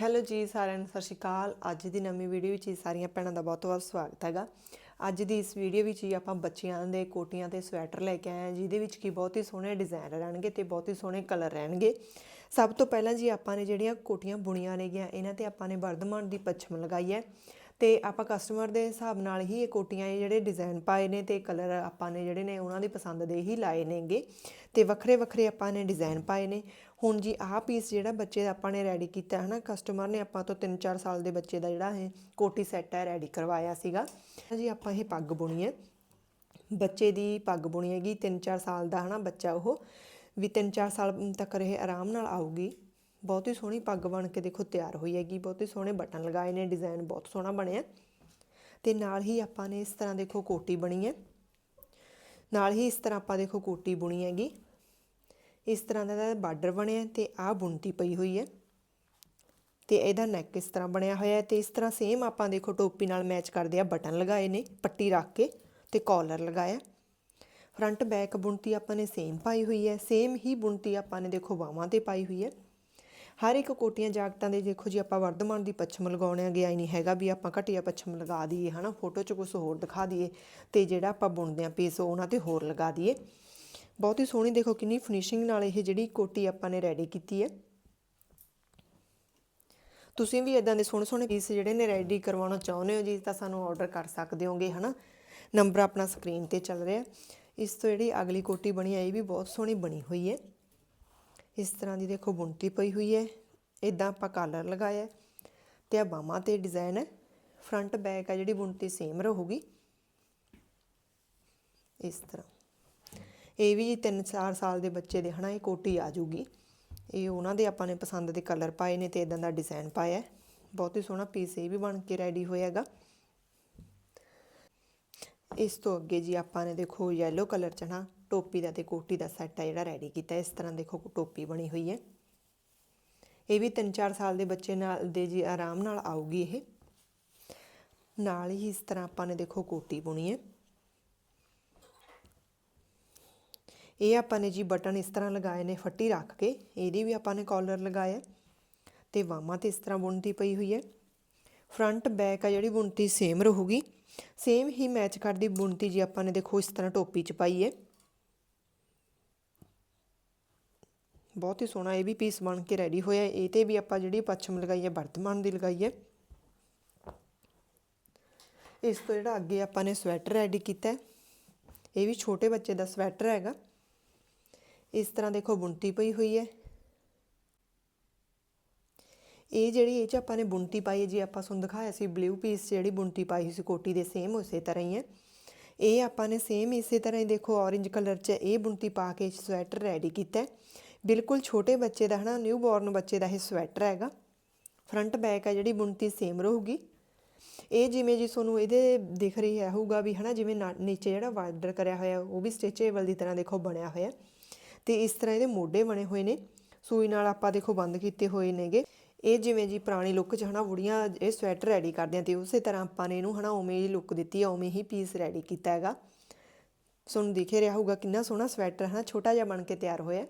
Hello ਜੀ ਸਾਰਿਆਂ ਨੂੰ, ਸਤਿ ਸ਼੍ਰੀ ਅਕਾਲ। ਅੱਜ ਦੀ ਨਵੀਂ ਵੀਡੀਓ ਵਿੱਚ ਜੀ ਸਾਰੀਆਂ ਭੈਣਾਂ ਦਾ ਬਹੁਤ-ਬਹੁਤ ਸਵਾਗਤ ਹੈਗਾ। ਅੱਜ ਦੀ ਇਸ ਵੀਡੀਓ ਵਿੱਚ ਹੀ ਆਪਾਂ ਬੱਚਿਆਂ ਦੇ ਕੋਟੀਆਂ ਤੇ ਸਵੈਟਰ ਲੈ ਕੇ ਆਏ ਹਾਂ, ਜਿਹਦੇ ਵਿੱਚ ਕੀ ਬਹੁਤ ਹੀ ਸੋਹਣੇ ਡਿਜ਼ਾਈਨ ਰਹਿਣਗੇ ਤੇ ਬਹੁਤ ਹੀ ਸੋਹਣੇ ਕਲਰ ਰਹਿਣਗੇ। ਸਭ ਤੋਂ ਪਹਿਲਾਂ ਜੀ ਆਪਾਂ ਨੇ ਜਿਹੜੀਆਂ ਕੋਟੀਆਂ ਬੁਣੀਆਂ ਨੇਗੀਆਂ, ਇਹਨਾਂ ਤੇ ਆਪਾਂ ਨੇ ਵਰਧਮਾਨ ਦੀ ਪੱਛਮ ਲਗਾਈ ਹੈ ਤੇ ਆਪਾਂ ਕਸਟਮਰ ਦੇ ਹਿਸਾਬ ਨਾਲ ਹੀ ਇਹ ਕੋਟੀਆਂ, ਇਹ ਜਿਹੜੇ ਡਿਜ਼ਾਈਨ ਪਾਏ ਨੇ ਤੇ ਕਲਰ ਆਪਾਂ ਨੇ ਜਿਹੜੇ ਨੇ ਉਹਨਾਂ ਦੀ ਪਸੰਦ ਦੇ ਹੀ ਲਾਏ ਨੇਗੇ ਤੇ ਵੱਖਰੇ ਵੱਖਰੇ ਆਪਾਂ ਨੇ ਡਿਜ਼ਾਈਨ ਪਾਏ ਨੇ। ਹੁਣ ਜੀ ਆਹ ਪੀਸ ਜਿਹੜਾ ਬੱਚੇ ਦਾ ਆਪਾਂ ਨੇ ਰੈਡੀ ਕੀਤਾ ਹੈ ਨਾ ਕਸਟਮਰ ਨੇ ਆਪਾਂ ਤੋਂ 3-4 ਸਾਲ ਦੇ ਬੱਚੇ ਦਾ ਜਿਹੜਾ ਇਹ ਕੋਟੀ ਸੈੱਟ ਹੈ ਰੈਡੀ ਕਰਵਾਇਆ ਸੀਗਾ। ਜੀ ਆਪਾਂ ਇਹ ਪੱਗ ਬੁਣੀ ਹੈ। ਬੱਚੇ ਦੀ ਪੱਗ ਬੁਣੀ ਹੈਗੀ 3-4 ਸਾਲ ਦਾ ਹਨਾ ਬੱਚਾ ਉਹ, ਵੀ 3-4 ਸਾਲ ਤੱਕ ਇਹ ਆਰਾਮ ਨਾਲ ਆਊਗੀ। ਬਹੁਤ ਹੀ ਸੋਹਣੀ ਪੱਗ ਬਣ ਕੇ ਦੇਖੋ ਤਿਆਰ ਹੋਈ ਹੈਗੀ, ਬਹੁਤ ਹੀ ਸੋਹਣੇ ਬਟਨ ਲਗਾਏ ਨੇ ਡਿਜ਼ਾਈਨ ਬਹੁਤ ਸੋਹਣਾ ਬਣਿਆ। ਤੇ ਨਾਲ ਹੀ ਆਪਾਂ ਨੇ ਇਸ ਤਰ੍ਹਾਂ ਦੇਖੋ ਕੋਟੀ ਬਣੀ ਹੈ। ਨਾਲ ਹੀ ਇਸ ਤਰ੍ਹਾਂ ਆਪਾਂ ਦੇਖੋ ਕੋਟੀ ਬੁਣੀ ਹੈਗੀ। ਇਸ ਤਰ੍ਹਾਂ ਦਾ ਬਾਰਡਰ ਬਣਿਆ ਤੇ ਆਹ ਬੁਣਤੀ ਪਈ ਹੋਈ ਹੈ ਤੇ ਇਹਦਾ ਨੈਕ ਇਸ ਤਰ੍ਹਾਂ ਬਣਿਆ ਹੋਇਆ ਹੈ ਤੇ ਇਸ ਤਰ੍ਹਾਂ ਸੇਮ ਆਪਾਂ ਦੇਖੋ ਟੋਪੀ ਨਾਲ ਮੈਚ ਕਰਦੇ ਆ ਬਟਨ ਲਗਾਏ ਨੇ, ਪੱਟੀ ਰੱਖ ਕੇ ਤੇ ਕਾਲਰ ਲਗਾਇਆ। ਫਰੰਟ ਬੈਕ ਬੁਣਤੀ ਆਪਾਂ ਨੇ ਸੇਮ ਪਾਈ ਹੋਈ ਹੈ ਸੇਮ ਹੀ ਬੁਣਤੀ ਆਪਾਂ ਨੇ ਦੇਖੋ ਬਾਹਾਂ ਤੇ ਪਾਈ ਹੋਈ ਹੈ। ਹਰ ਇੱਕ ਕੋਟੀਆਂ ਜਾਕਟਾਂ ਦੇ ਦੇਖੋ ਜੀ ਆਪਾਂ ਵਰਧਮਾਨ ਦੀ ਪੱਛਮ ਲਗਾਉਣੇ ਆ, ਗਿਆ ਹੀ ਨਹੀਂ ਹੈਗਾ ਵੀ ਆਪਾਂ ਘਟੀਆ ਪੱਛਮ ਲਗਾ ਦਈਏ ਹਨਾ ਫੋਟੋ 'ਚ ਕੁਝ ਹੋਰ ਦਿਖਾ ਦਈਏ ਤੇ ਜਿਹੜਾ ਆਪਾਂ ਬੁਣਦੇ ਆ ਪੀਸ ਉਹਨਾਂ ਤੇ ਹੋਰ ਲਗਾ ਦਈਏ। ਬਹੁਤ ਹੀ ਸੋਹਣੀ ਦੇਖੋ ਕਿੰਨੀ ਫਿਨਿਸ਼ਿੰਗ ਨਾਲ ਇਹ ਜਿਹੜੀ ਕੋਟੀ ਆਪਾਂ ਨੇ ਰੈਡੀ ਕੀਤੀ ਹੈ। ਤੁਸੀਂ ਵੀ ਇਦਾਂ ਦੇ ਸੋਹਣੇ ਸੋਹਣੇ ਪੀਸ ਜਿਹੜੇ ਨੇ ਰੈਡੀ ਕਰਵਾਉਣਾ ਚਾਹੁੰਦੇ ਹੋ ਜੀ ਤਾਂ ਸਾਨੂੰ ਆਰਡਰ ਕਰ ਸਕਦੇ ਹੋਗੇ, ਹਨਾ? ਨੰਬਰ ਆਪਣਾ ਸਕਰੀਨ ਤੇ ਚੱਲ ਰਿਹਾ। ਇਸ ਤੋਂ ਜਿਹੜੀ ਅਗਲੀ ਕੋਟੀ ਬਣੀ ਹੈ, ਇਹ ਵੀ ਬਹੁਤ ਸੋਹਣੀ ਬਣੀ ਹੋਈ ਹੈ। ਇਸ ਤਰ੍ਹਾਂ ਦੀ ਦੇਖੋ ਬੁਣਤੀ ਪਈ ਹੋਈ ਹੈ। ਇਦਾਂ ਆਪਾਂ ਕਾਲਰ ਲਗਾਇਆ ਹੈ ਤੇ ਆ ਬਾਹਾਂ ਤੇ ਡਿਜ਼ਾਈਨ ਹੈ। ਫਰੰਟ ਬੈਕ ਆ ਜਿਹੜੀ ਬੁਣਤੀ ਸੇਮ ਰਹੂਗੀ। ਇਸ ਤਰ੍ਹਾਂ। ਇਹ ਵੀ 3-4 ਸਾਲ ਦੇ ਬੱਚੇ ਦੇ, ਹਨਾ, ਇਹ ਕੋਟੀ ਆ ਜੂਗੀ। ਇਹ ਉਹਨਾਂ ਦੇ ਆਪਾਂ ਨੇ ਪਸੰਦ ਦੇ ਕਲਰ ਪਾਏ ਨੇ ਤੇ ਇਦਾਂ ਦਾ ਡਿਜ਼ਾਈਨ ਪਾਇਆ ਬਹੁਤ ਹੀ ਸੋਹਣਾ ਪੀਸ ਇਹ ਵੀ ਬਣ ਕੇ ਰੈਡੀ ਹੋਇਆਗਾ। ਇਸ ਤੋਂ ਅੱਗੇ ਜੀ ਆਪਾਂ ਨੇ ਦੇਖੋ yellow ਕਲਰ ਚ ਨਾ ਟੋਪੀ ਦਾ ਤੇ ਕੋਟੀ ਦਾ ਸੈੱਟ ਹੈ ਜਿਹੜਾ ਰੈਡੀ ਕੀਤਾ ਇਸ ਤਰ੍ਹਾਂ ਦੇਖੋ ਟੋਪੀ ਬਣੀ ਹੋਈ ਹੈ। ਇਹ ਵੀ 3-4 ਸਾਲ ਦੇ ਬੱਚੇ ਨਾਲ ਦੇ ਜੀ ਆਰਾਮ ਨਾਲ ਆਊਗੀ ਇਹ। ਨਾਲ ਹੀ ਇਸ ਤਰ੍ਹਾਂ ਆਪਾਂ ਨੇ ਦੇਖੋ ਕੋਟੀ ਬੁਣੀ ਹੈ। ਇਹ ਆਪਾਂ ਨੇ ਜੀ ਬਟਨ ਇਸ ਤਰ੍ਹਾਂ ਲਗਾਏ ਨੇ ਫੱਟੀ ਰੱਖ ਕੇ ਇਹਦੀ ਵੀ ਆਪਾਂ ਨੇ ਕਾਲਰ ਲਗਾਇਆ ਤੇ ਬਾਹਾਂ ਤੇ ਇਸ ਤਰ੍ਹਾਂ ਬੁਣਤੀ ਪਈ ਹੋਈ ਹੈ ਫਰੰਟ ਬੈਕ ਆ ਜਿਹੜੀ ਬੁਣਤੀ ਸੇਮ ਰਹੂਗੀ ਸੇਮ ਹੀ ਮੈਚ ਕਰਦੀ ਬੁਣਤੀ ਜੀ ਆਪਾਂ ਨੇ ਦੇਖੋ ਇਸ ਤਰ੍ਹਾਂ ਟੋਪੀ 'ਚ ਪਾਈ ਹੈ ਬਹੁਤ ਹੀ ਸੋਹਣਾ ਇਹ ਵੀ ਪੀਸ ਬਣ ਕੇ ਰੈਡੀ ਹੋਇਆ ਇਹ ਤੇ ਵੀ ਆਪਾਂ ਜਿਹੜੀ ਪੱਛਮ ਲਗਾਈ ਹੈ ਵਰਤਮਾਨ ਦੀ ਲਗਾਈ ਹੈ ਇਸ ਤੋਂ ਜਿਹੜਾ ਅੱਗੇ ਆਪਾਂ ਨੇ ਸਵੈਟਰ ਰੈਡੀ ਕੀਤਾ ਹੈ ਇਹ ਵੀ ਛੋਟੇ ਬੱਚੇ ਦਾ ਸਵੈਟਰ ਹੈਗਾ ਇਸ ਤਰ੍ਹਾਂ ਦੇਖੋ ਬੁਣਤੀ ਪਈ ਹੋਈ ਹੈ। ਇਹ ਜਿਹੜੀ ਇਹ ਚ ਆਪਾਂ ਨੇ ਬੁਣਤੀ ਪਾਈ ਹੈ, ਜੀ ਆਪਾਂ ਤੁਹਾਨੂੰ ਦਿਖਾਇਆ ਸੀ ਬਲੂ ਪੀਸ ਜਿਹੜੀ ਬੁਣਤੀ ਪਾਈ ਸੀ, ਕੋਟੀ ਦੇ ਸੇਮ ਉਸੇ ਤਰ੍ਹਾਂ ਹੀ ਹੈ। ਇਹ ਆਪਾਂ ਨੇ ਸੇਮ ਇਸੇ ਤਰ੍ਹਾਂ ਹੀ ਦੇਖੋ ਔਰੇਂਜ ਕਲਰ 'ਚ ਇਹ ਬੁਣਤੀ ਪਾ ਕੇ ਸਵੈਟਰ ਰੈਡੀ ਕੀਤਾ ਬਿਲਕੁਲ ਛੋਟੇ ਬੱਚੇ ਦਾ ਹਨਾ ਨਿਊ ਬੋਰਨ ਬੱਚੇ ਦਾ ਇਹ ਸਵੈਟਰ ਹੈਗਾ। ਫਰੰਟ ਬੈਕ ਹੈ ਜਿਹੜੀ ਬੁਣਤੀ ਸੇਮ ਰਹੂਗੀ। ਇਹ ਜਿਵੇਂ ਜੀ ਤੁਹਾਨੂੰ ਇਹਦੇ ਦਿਖ ਰਹੀ ਹੈ ਹੋਊਗਾ ਵੀ ਹਨਾ, ਜਿਵੇਂ ਨਾ- ਨੀਚੇ ਜਿਹੜਾ ਬਾਰਡਰ ਕਰਿਆ ਹੋਇਆ, ਉਹ ਵੀ ਸਟਿਚੇਬਲ ਦੀ ਤਰ੍ਹਾਂ ਦੇਖੋ ਬਣਿਆ ਹੋਇਆ। ਤੇ ਇਸ ਤਰ੍ਹਾਂ ਇਹਦੇ ਮੋਢੇ ਬਣੇ ਹੋਏ ਨੇ। ਸੂਈ ਨਾਲ ਆਪਾਂ ਦੇਖੋ ਬੰਦ ਕੀਤੇ ਹੋਏ ਨੇਗੇ। ਇਹ ਜਿਵੇਂ ਜੀ ਪੁਰਾਣੀ ਲੁੱਕ 'ਚ ਹਨਾ ਬੁੜੀਆਂ ਇਹ ਸਵੈਟਰ ਰੈਡੀ ਕਰਦੀਆਂ ਤੇ ਉਸੇ ਤਰ੍ਹਾਂ ਆਪਾਂ ਨੇ ਇਹਨੂੰ ਹਨਾ ਉਵੇਂ ਹੀ ਲੁੱਕ ਦਿੱਤੀ ਆ, ਉਵੇਂ ਹੀ ਪੀਸ ਰੈਡੀ ਕੀਤਾ ਹੈਗਾ। ਤੁਹਾਨੂੰ ਦਿਖੇ ਰਿਹਾ ਹੋਊਗਾ ਕਿੰਨਾ ਸੋਹਣਾ ਸਵੈਟਰ ਹਨਾ ਛੋਟਾ ਜਿਹਾ ਬਣ ਕੇ ਤਿਆਰ ਹੋਇਆ।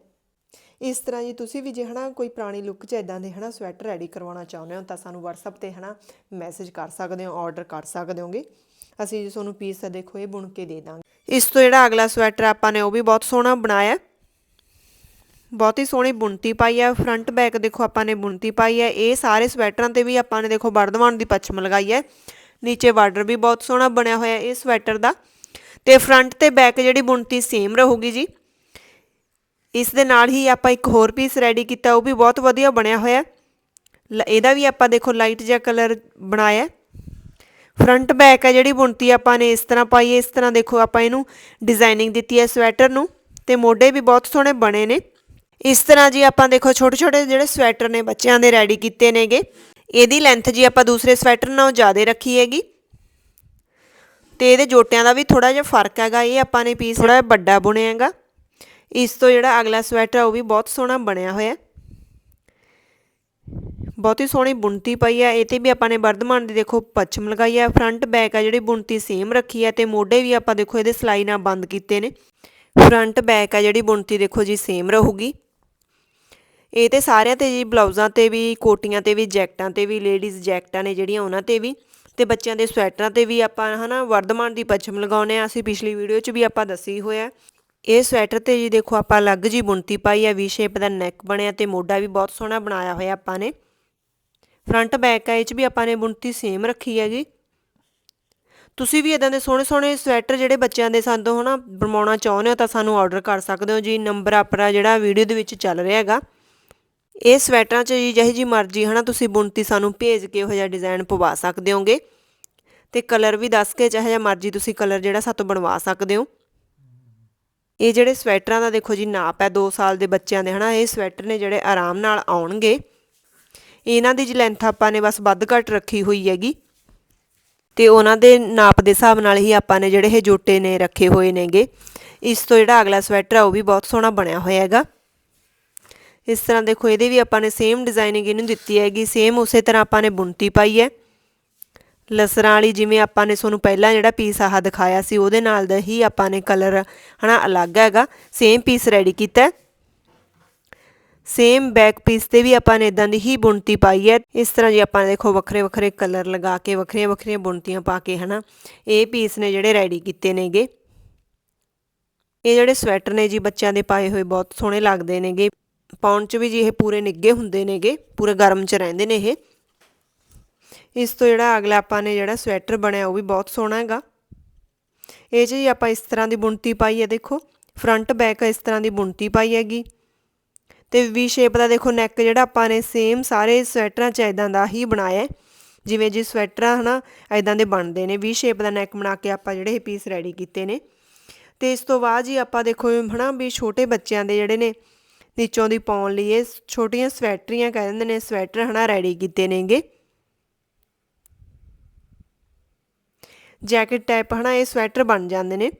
ਇਸ ਤਰ੍ਹਾਂ ਜੀ ਤੁਸੀਂ ਵੀ ਜੇ ਹਨਾ ਕੋਈ ਪੁਰਾਣੀ ਲੁੱਕ 'ਚ ਇਦਾਂ ਦੇ ਹਨਾ ਸਵੈਟਰ ਰੈਡੀ ਕਰਵਾਉਣਾ ਚਾਹੁੰਦੇ ਹੋ ਤਾਂ ਸਾਨੂੰ WhatsApp ਤੇ ਹਨਾ ਮੈਸੇਜ ਕਰ ਸਕਦੇ ਹੋ ਆਰਡਰ ਕਰ ਸਕਦੇ ਹੋਗੇ। ਅਸੀਂ ਜੀ ਤੁਹਾਨੂੰ ਪੀਸ ਦੇਖੋ ਇਹ ਬੁਣ ਕੇ ਦੇ ਦਾਂਗੇ। ਇਸ ਤੋਂ ਜਿਹੜਾ ਅਗਲਾ ਸਵੈਟਰ ਆਪਾਂ ਨੇ ਉਹ ਵੀ ਬਹੁਤ ਸੋਹਣਾ ਬਣਾਇਆ। ਬਹੁਤ ਹੀ ਸੋਹਣੀ ਬੁਣਤੀ ਪਾਈ ਹੈ ਫਰੰਟ ਬੈਕ ਦੇਖੋ ਆਪਾਂ ਨੇ ਬੁਣਤੀ ਪਾਈ ਹੈ ਇਹ ਸਾਰੇ ਸਵੈਟਰਾਂ ਤੇ ਵੀ ਆਪਾਂ ਨੇ ਦੇਖੋ ਵਰਧਮਾਨ ਦੀ ਪੱਛਮ ਲਗਾਈ ਹੈ ਨੀਚੇ ਬਾਰਡਰ ਵੀ ਬਹੁਤ ਸੋਹਣਾ ਬਣਿਆ ਹੋਇਆ ਇਹ ਸਵੈਟਰ ਦਾ। ਤੇ ਫਰੰਟ ਤੇ ਬੈਕ ਜਿਹੜੀ ਬੁਣਤੀ ਸੇਮ ਰਹੂਗੀ ਜੀ। ਇਸ ਦੇ ਨਾਲ ਹੀ ਆਪਾਂ ਇੱਕ ਹੋਰ ਪੀਸ ਰੈਡੀ ਕੀਤਾ, ਉਹ ਵੀ ਬਹੁਤ ਵਧੀਆ ਬਣਿਆ ਹੋਇਆ। ਲ- ਇਹਦਾ ਵੀ ਆਪਾਂ ਦੇਖੋ ਲਾਈਟ ਜਿਹਾ ਕਲਰ ਬਣਾਇਆ। ਫਰੰਟ ਬੈਕ ਹੈ ਜਿਹੜੀ ਬੁਣਤੀ ਆਪਾਂ ਨੇ ਇਸ ਤਰ੍ਹਾਂ ਪਾਈ ਹੈ ਇਸ ਤਰ੍ਹਾਂ ਦੇਖੋ ਆਪਾਂ ਇਹਨੂੰ ਡਿਜ਼ਾਈਨਿੰਗ ਦਿੱਤੀ ਹੈ ਸਵੈਟਰ ਨੂੰ। ਤੇ ਮੋਢੇ ਵੀ ਬਹੁਤ ਸੋਹਣੇ ਬਣੇ ਨੇ। ਇਸ ਤਰ੍ਹਾਂ ਜੀ ਆਪਾਂ ਦੇਖੋ ਛੋਟੇ ਛੋਟੇ ਜਿਹੜੇ ਸਵੈਟਰ ਨੇ, ਬੱਚਿਆਂ ਦੇ ਰੈਡੀ ਕੀਤੇ ਨੇਗੇ। ਇਹਦੀ ਲੈਂਥ ਜੀ ਆਪਾਂ ਦੂਸਰੇ ਸਵੈਟਰ ਨਾਲੋਂ ਜ਼ਿਆਦਾ ਰੱਖੀ ਹੈਗੀ। ਤੇ ਇਹਦੇ ਜੋਟਿਆਂ ਦਾ ਵੀ ਥੋੜਾ ਜਿਹਾ ਫ਼ਰਕ ਹੈਗਾ। ਇਹ ਆਪਾਂ ਨੇ ਪੀਸ ਥੋੜਾ ਵੱਡਾ ਬੁਣਿਆ ਹੈਗਾ ਇਸ ਤੋਂ ਜਿਹੜਾ ਅਗਲਾ ਸਵੈਟਰ ਆ, ਉਹ ਵੀ ਬਹੁਤ ਸੋਹਣਾ ਬਣਿਆ ਹੋਇਆ। ਬਹੁਤ ਹੀ ਸੋਹਣੀ ਬੁਣਤੀ ਪਈ ਆ। ਇਹ ਤੇ ਵੀ ਆਪਾਂ ਨੇ ਵਰਧਮਾਨ ਦੀ ਦੇਖੋ, ਪੱਛਮ ਲਗਾਈ ਆ। ਫਰੰਟ ਬੈਕ ਆ ਜਿਹੜੀ ਬੁਣਤੀ ਸੇਮ ਰੱਖੀ ਹੈ ਤੇ ਮੋਢੇ ਵੀ ਆਪਾਂ ਦੇਖੋ, ਇਹਦੇ ਸਲਾਈ ਨਾਲ ਬੰਦ ਕੀਤੇ ਨੇ। ਫਰੰਟ ਬੈਕ ਆ ਜਿਹੜੀ ਬੁਣਤੀ ਦੇਖੋ ਜੀ ਸੇਮ ਰਹੂਗੀ। ਇਹ ਤੇ ਸਾਰਿਆਂ ਤੇ ਜੀ, ਬਲਾਊਜ਼ਾਂ ਤੇ ਵੀ, ਕੋਟੀਆਂ ਤੇ ਵੀ, ਜੈਕਟਾਂ ਤੇ ਵੀ, ਲੇਡੀਜ਼ ਜੈਕਟਾਂ ਨੇ ਜਿਹੜੀਆਂ ਉਹਨਾਂ ਤੇ ਵੀ ਤੇ ਬੱਚਿਆਂ ਦੇ ਸਵੈਟਰਾਂ ਤੇ ਵੀ ਆਪਾਂ ਹਨਾ ਵਰਧਮਾਨ ਦੀ ਪੱਛਮ ਲਗਾਉਨੇ ਆ ਅਸੀਂ ਪਿਛਲੀ ਵੀਡੀਓ 'ਚ ਵੀ ਆਪਾਂ ਦੱਸੀ ਹੋਇਆ ਇਹ ਸਵੈਟਰ ਤੇ ਜੀ ਦੇਖੋ ਆਪਾਂ ਅਲੱਗ ਜੀ ਬੁਣਤੀ ਪਾਈ ਆ ਵੀ ਸ਼ੇਪ ਦਾ ਨੈਕ ਬਣਿਆ ਤੇ ਮੋਢਾ ਵੀ ਬਹੁਤ ਸੋਹਣਾ ਬਣਾਇਆ ਹੋਇਆ ਆਪਾਂ ਨੇ। ਫਰੰਟ ਬੈਕ ਆ, ਇਹ 'ਚ ਵੀ ਆਪਾਂ ਨੇ ਬੁਣਤੀ ਸੇਮ ਰੱਖੀ ਹੈਗੀ। ਤੁਸੀਂ ਵੀ ਇਦਾਂ ਦੇ ਸੋਹਣੇ ਸੋਹਣੇ ਸਵੈਟਰ ਜਿਹੜੇ ਬੱਚਿਆਂ ਦੇ ਸਾਨੂੰ ਹਨਾ ਬਣਵਾਉਣਾ ਚਾਹੁੰਦੇ ਹੋ ਤਾਂ ਸਾਨੂੰ ਆਰਡਰ ਕਰ ਸਕਦੇ ਹੋ ਜੀ। ਨੰਬਰ ਆਪਣਾ ਜਿਹੜਾ ਵੀਡੀਓ ਦੇ ਵਿੱਚ ਚੱਲ ਰਿਹਾ ਹੈਗਾ। ਇਹ ਸਵੈਟਰਾਂ 'ਚ ਜੀ ਜਿਹੀ ਜੀ ਮਰਜ਼ੀ, ਹਨਾ, ਤੁਸੀਂ ਬੁਣਤੀ ਸਾਨੂੰ ਭੇਜ ਕੇ ਉਹ ਜਿਹਾ ਡਿਜ਼ਾਈਨ ਪਵਾ ਸਕਦੇ ਹੋਗੇ। ਤੇ ਕਲਰ ਵੀ ਦੱਸ ਕੇ ਚਾਹੇ ਜਿਹਾ ਮਰਜ਼ੀ ਤੁਸੀਂ ਕਲਰ ਜਿਹੜਾ ਸਾਤੋਂ ਬਣਵਾ ਸਕਦੇ ਹੋ। ਇਹ ਜਿਹੜੇ ਸਵੈਟਰਾਂ ਦਾ ਦੇਖੋ ਜੀ ਨਾਪ ਹੈ 2 ਸਾਲ ਦੇ ਬੱਚਿਆਂ ਦੇ, ਹਨਾ, ਇਹ ਸਵੈਟਰ ਨੇ ਜਿਹੜੇ ਆਰਾਮ ਨਾਲ ਆਉਣਗੇ। ਇਹਨਾਂ ਦੀ ਜੀ ਲੈਂਥ ਆਪਾਂ ਨੇ ਬਸ ਵੱਧ ਘੱਟ ਰੱਖੀ ਹੋਈ ਹੈਗੀ। ਤੇ ਉਹਨਾਂ ਦੇ ਨਾਪ ਦੇ ਹਿਸਾਬ ਨਾਲ ਹੀ ਆਪਾਂ ਨੇ ਜਿਹੜੇ ਇਹ ਜੋਟੇ ਨੇ ਰੱਖੇ ਹੋਏ ਨੇਗੇ। ਇਸ ਤੋਂ ਜਿਹੜਾ ਅਗਲਾ ਸਵੈਟਰ ਆ, ਉਹ ਵੀ ਬਹੁਤ ਸੋਹਣਾ ਬਣਿਆ ਹੋਇਆ ਹੈਗਾ। ਇਸ ਤਰ੍ਹਾਂ ਦੇਖੋ, ਇਹਦੇ ਵੀ ਆਪਾਂ ਨੇ ਸੇਮ ਡਿਜ਼ਾਈਨਿੰਗ ਇਹਨੂੰ ਦਿੱਤੀ ਹੈਗੀ ਸੇਮ ਉਸੇ ਤਰ੍ਹਾਂ ਆਪਾਂ ਨੇ ਬੁਣਤੀ ਪਾਈ ਹੈ। ਲਸਰਾਂ ਵਾਲੀ ਜਿਵੇਂ ਆਪਾਂ ਨੇ ਤੁਹਾਨੂੰ ਪਹਿਲਾਂ ਜਿਹੜਾ ਪੀਸ ਆਹ ਦਿਖਾਇਆ ਸੀ, ਉਹਦੇ ਨਾਲ ਦਾ ਹੀ ਆਪਾਂ ਨੇ ਕਲਰ ਹਨਾ ਅਲੱਗ ਹੈਗਾ। ਸੇਮ ਪੀਸ ਰੈਡੀ ਕੀਤਾ ਸੇਮ ਬੈਕ ਪੀਸ ਤੇ ਵੀ ਆਪਾਂ ਨੇ ਇਦਾਂ ਦੀ ਹੀ ਬੁਣਤੀ ਪਾਈ ਹੈ। ਇਸ ਤਰ੍ਹਾਂ ਜੀ ਆਪਾਂ ਦੇਖੋ, ਵੱਖਰੇ ਵੱਖਰੇ ਕਲਰ ਲਗਾ ਕੇ, ਵੱਖਰੀਆਂ ਵੱਖਰੀਆਂ ਬੁਣਤੀਆਂ ਪਾ ਕੇ ਹਨਾ, ਇਹ ਪੀਸ ਨੇ ਜਿਹੜੇ ਰੈਡੀ ਕੀਤੇ ਨੇਗੇ। ਇਹ ਜਿਹੜੇ ਸਵੈਟਰ ਨੇ ਜੀ, ਬੱਚਿਆਂ ਦੇ ਪਾਏ ਹੋਏ ਬਹੁਤ ਸੋਹਣੇ ਲੱਗਦੇ ਨੇਗੇ। ਪਾਉਣ 'ਚ ਵੀ ਜੀ ਇਹ ਪੂਰੇ ਨਿੱਗੇ ਹੁੰਦੇ ਨੇਗੇ, ਪੂਰੇ ਗਰਮ 'ਚ ਰਹਿੰਦੇ ਨੇ ਇਹ। ਇਸ ਤੋਂ ਜਿਹੜਾ ਅਗਲਾ ਆਪਾਂ ਨੇ ਜਿਹੜਾ ਸਵੈਟਰ ਬਣਿਆ ਉਹ ਵੀ ਬਹੁਤ ਸੋਹਣਾ ਹੈਗਾ। ਇਹ 'ਚ ਜੀ ਆਪਾਂ ਇਸ ਤਰ੍ਹਾਂ ਦੀ ਬੁਣਤੀ ਪਾਈ ਹੈ, ਦੇਖੋ, ਫਰੰਟ ਬੈਕ ਇਸ ਤਰ੍ਹਾਂ ਦੀ ਬੁਣਤੀ ਪਾਈ ਹੈਗੀ। ਤੇ ਵੀ ਸ਼ੇਪ ਦਾ ਦੇਖੋ ਨੈਕ ਜਿਹੜਾ ਆਪਾਂ ਨੇ ਸੇਮ ਸਾਰੇ ਸਵੈਟਰਾਂ 'ਚ ਇਦਾਂ ਦਾ ਹੀ ਬਣਾਇਆ ਜਿਵੇਂ ਜੀ ਸਵੈਟਰਾਂ ਹਨਾ ਇਦਾਂ ਦੇ ਬਣਦੇ ਨੇ, ਵੀ ਸ਼ੇਪ ਦਾ ਨੈਕ ਬਣਾ ਕੇ ਆਪਾਂ ਜਿਹੜੇ ਇਹ ਪੀਸ ਰੈਡੀ ਕੀਤੇ ਨੇ। ਤੇ ਇਸ ਤੋਂ ਬਾਅਦ ਜੀ ਆਪਾਂ ਦੇਖੋ, ਹਨਾ, ਵੀ ਛੋਟੇ ਬੱਚਿਆਂ ਦੇ ਜਿਹੜੇ ਨੇ ਨੀਚੋਂ ਦੀ ਪਾਉਣ ਲਈ ਇਹ ਛੋਟੀਆਂ ਸਵੈਟਰੀਆਂ ਕਹਿ ਦਿੰਦੇ ਨੇ, ਸਵੈਟਰ ਹਨਾ ਰੈਡੀ ਕੀਤੇ ਨੇਗੇ। ਜੈਕਟ ਟਾਈਪ ਹਨਾ ਇਹ ਸਵੈਟਰ ਬਣ ਜਾਂਦੇ ਨੇ।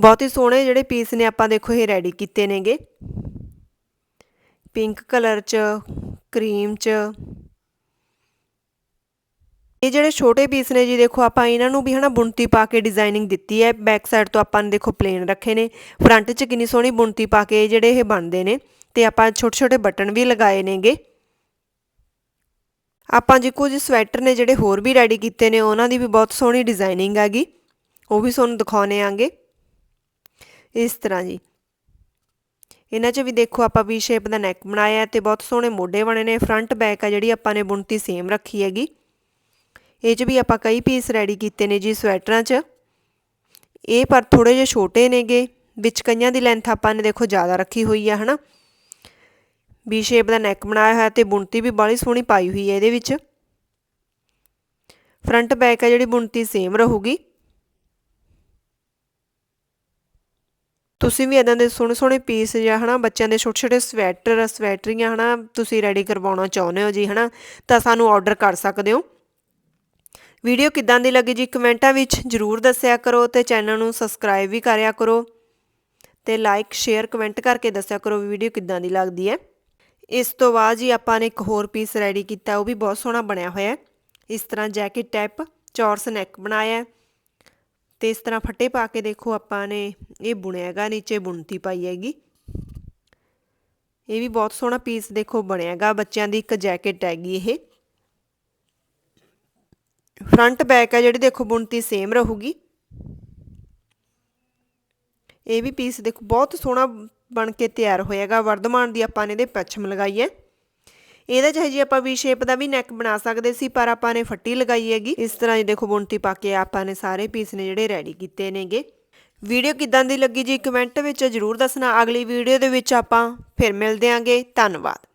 ਬਹੁਤ ਹੀ ਸੋਹਣੇ ਜਿਹੜੇ ਪੀਸ ਨੇ ਆਪਾਂ ਦੇਖੋ ਇਹ ਰੈਡੀ ਕੀਤੇ ਨੇਗੇ। ਪਿੰਕ ਕਲਰ ਚ ਕਰੀਮ ਚ ਇਹ ਜਿਹੜੇ ਛੋਟੇ ਪੀਸ ਨੇ ਜੀ, ਦੇਖੋ ਆਪਾਂ ਇਹਨਾਂ ਨੂੰ ਵੀ ਹਨਾ ਬੁਣਤੀ ਪਾ ਕੇ ਡਿਜ਼ਾਈਨਿੰਗ ਦਿੱਤੀ ਹੈ। ਬੈਕ ਸਾਈਡ ਤੋਂ ਆਪਾਂ ਨੇ ਦੇਖੋ ਪਲੇਨ ਰੱਖੇ ਨੇ। ਫਰੰਟ 'ਚ ਕਿੰਨੀ ਸੋਹਣੀ ਬੁਣਤੀ ਪਾ ਕੇ ਜਿਹੜੇ ਇਹ ਬਣਦੇ ਨੇ। ਤੇ ਆਪਾਂ ਛੋਟੇ ਛੋਟੇ ਬਟਨ ਵੀ ਲਗਾਏ ਨੇਗੇ। ਆਪਾਂ ਜੀ ਕੁਝ ਸਵੈਟਰ ਨੇ ਜਿਹੜੇ ਹੋਰ ਵੀ ਰੈਡੀ ਕੀਤੇ ਨੇ, ਉਹਨਾਂ ਦੀ ਵੀ ਬਹੁਤ ਸੋਹਣੀ ਡਿਜ਼ਾਈਨਿੰਗ ਹੈਗੀ। ਉਹ ਵੀ ਤੁਹਾਨੂੰ ਦਿਖਾਉਣੇ ਆਂਗੇ। ਇਸ ਤਰ੍ਹਾਂ ਜੀ। ਇਹਨਾਂ 'ਚ ਵੀ ਦੇਖੋ ਆਪਾਂ ਵੀ ਸ਼ੇਪ ਦਾ ਨੈਕ ਬਣਾਇਆ ਤੇ ਬਹੁਤ ਸੋਹਣੇ ਮੋਢੇ ਬਣੇ ਨੇ। ਫਰੰਟ ਬੈਕ ਆ ਜਿਹੜੀ ਆਪਾਂ ਨੇ ਬੁਣਤੀ ਸੇਮ ਰੱਖੀ ਹੈਗੀ। ਇਹ 'ਚ ਵੀ ਆਪਾਂ ਕਈ ਪੀਸ ਰੈਡੀ ਕੀਤੇ ਨੇ ਜੀ ਸਵੈਟਰਾਂ 'ਚ। ਇਹ ਪਰ ਥੋੜੇ ਜਿਹੇ ਛੋਟੇ ਨੇਗੇ, ਵਿੱਚ ਕਈਆਂ ਦੀ ਲੈਂਥ ਆਪਾਂ ਨੇ ਦੇਖੋ ਜ਼ਿਆਦਾ ਰੱਖੀ ਹੋਈ ਆ, ਹਨਾ। ਵੀ ਸ਼ੇਪ ਦਾ ਨੈਕ ਬਣਾਇਆ ਹੋਇਆ ਤੇ ਬੁਣਤੀ ਵੀ ਬਾਲੀ ਸੋਹਣੀ ਪਾਈ ਹੋਈ ਹੈ ਇਹਦੇ ਵਿੱਚ। ਫਰੰਟ ਬੈਕ ਹੈ ਜਿਹੜੀ ਬੁਣਤੀ ਸੇਮ ਰਹੂਗੀ। ਤੁਸੀਂ ਵੀ ਇਦਾਂ ਦੇ ਸੋਹਣੇ ਸੋਹਣੇ ਪੀਸ ਜਾਂ ਹਨਾ, ਬੱਚਿਆਂ ਦੇ ਛੋਟੇ ਛੋਟੇ ਸਵੈਟਰ ਸਵੈਟਰੀਆਂ ਹਨਾ, ਤੁਸੀਂ ਰੈਡੀ ਕਰਵਾਉਣਾ ਚਾਹੁੰਦੇ ਹੋ ਜੀ, ਹਨਾ, ਤਾਂ ਸਾਨੂੰ ਆਰਡਰ ਕਰ ਸਕਦੇ ਹੋ। ਵੀਡੀਓ ਕਿੱਦਾਂ ਦੀ ਲੱਗੀ ਜੀ ਕਮੈਂਟਾਂ ਵਿੱਚ ਜਰੂਰ ਦੱਸਿਆ ਕਰੋ ਤੇ ਚੈਨਲ ਨੂੰ ਸਬਸਕ੍ਰਾਈਬ ਵੀ ਕਰਿਆ ਕਰੋ ਤੇ ਲਾਈਕ, ਸ਼ੇਅਰ, ਕਮੈਂਟ ਕਰਕੇ ਦੱਸਿਆ ਕਰੋ ਵੀਡੀਓ ਕਿੱਦਾਂ ਦੀ ਲੱਗਦੀ ਹੈ। ਇਸ ਤੋਂ ਬਾਅਦ ਜੀ ਆਪਾਂ ਨੇ ਇੱਕ ਹੋਰ ਪੀਸ ਰੈਡੀ ਕੀਤਾ, ਉਹ ਵੀ ਬਹੁਤ ਸੋਹਣਾ ਬਣਿਆ ਹੋਇਆ ਇਸ ਤਰ੍ਹਾਂ ਜੈਕਟ ਟਾਈਪ ਚੌਰਸ ਨੈਕ ਬਣਾਇਆ ਹੈ ਤੇ ਇਸ ਤਰ੍ਹਾਂ ਫੱਟੇ ਪਾ ਕੇ ਦੇਖੋ ਆਪਾਂ ਨੇ, ਇਹ ਬੁਣਿਆ ਹੈਗਾ, ਨੀਚੇ ਬੁਣਤੀ ਪਾਈ ਹੈਗੀ। ਇਹ ਵੀ ਬਹੁਤ ਸੋਹਣਾ ਪੀਸ ਦੇਖੋ ਬਣਿਆ ਹੈਗਾ, ਬੱਚਿਆਂ ਦੀ ਇੱਕ ਜੈਕਟ ਹੈਗੀ ਇਹ। ਫਰੰਟ ਬੈਕ ਹੈ ਜਿਹੜੀ ਦੇਖੋ ਬੁਣਤੀ ਸੇਮ ਰਹੂਗੀ। ਇਹ ਵੀ ਪੀਸ ਦੇਖੋ ਬਹੁਤ ਸੋਹਣਾ ਬਣ ਕੇ ਤਿਆਰ ਹੋਏਗਾ ਵਰਧਮਾਨ ਦੀ ਆਪਾਂ ਨੇ ਇਹਦੇ ਪੱਛਮ ਲਗਾਈ ਹੈ। ਇਹਦਾ ਚਾਹੇ ਜੀ ਆਪਾਂ ਵੀ ਸ਼ੇਪ ਦਾ ਵੀ ਨੈਕ ਬਣਾ ਸਕਦੇ ਸੀ, ਪਰ ਆਪਾਂ ਨੇ ਫੱਟੀ ਲਗਾਈ ਹੈਗੀ। ਇਸ ਤਰ੍ਹਾਂ ਜੀ ਦੇਖੋ ਬੁਣਤੀ ਪਾ ਕੇ ਆਪਾਂ ਨੇ ਸਾਰੇ ਪੀਸ ਨੇ ਜਿਹੜੇ ਰੈਡੀ ਕੀਤੇ ਨੇਗੇ। ਵੀਡੀਓ ਕਿਦਾਂ ਦੀ ਲੱਗੀ ਜੀ ਕਮੈਂਟ ਵਿੱਚ ਜਰੂਰ ਦੱਸਣਾ। ਅਗਲੀ ਵੀਡੀਓ ਦੇ ਵਿੱਚ ਆਪਾਂ ਫਿਰ ਮਿਲਦੇ ਆਂਗੇ। ਧੰਨਵਾਦ।